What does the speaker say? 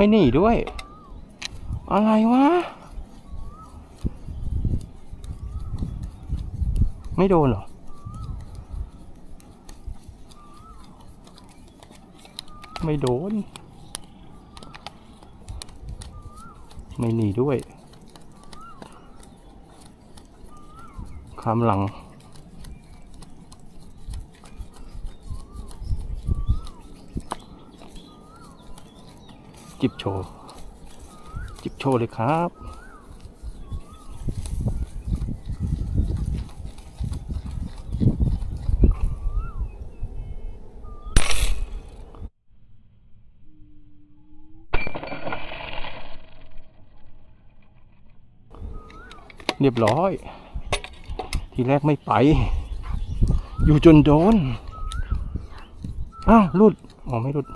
ไม่หนีด้วย อะไรวะ ไม่โดนหรอ ไม่โดน ไม่หนีด้วยคำหลัง จิบโชว์ จิบโชว์เลยครับเรียบร้อย ทีแรกไม่ไป อยู่จนโดน อ้าวหลุด อ๋อ ไม่หลุด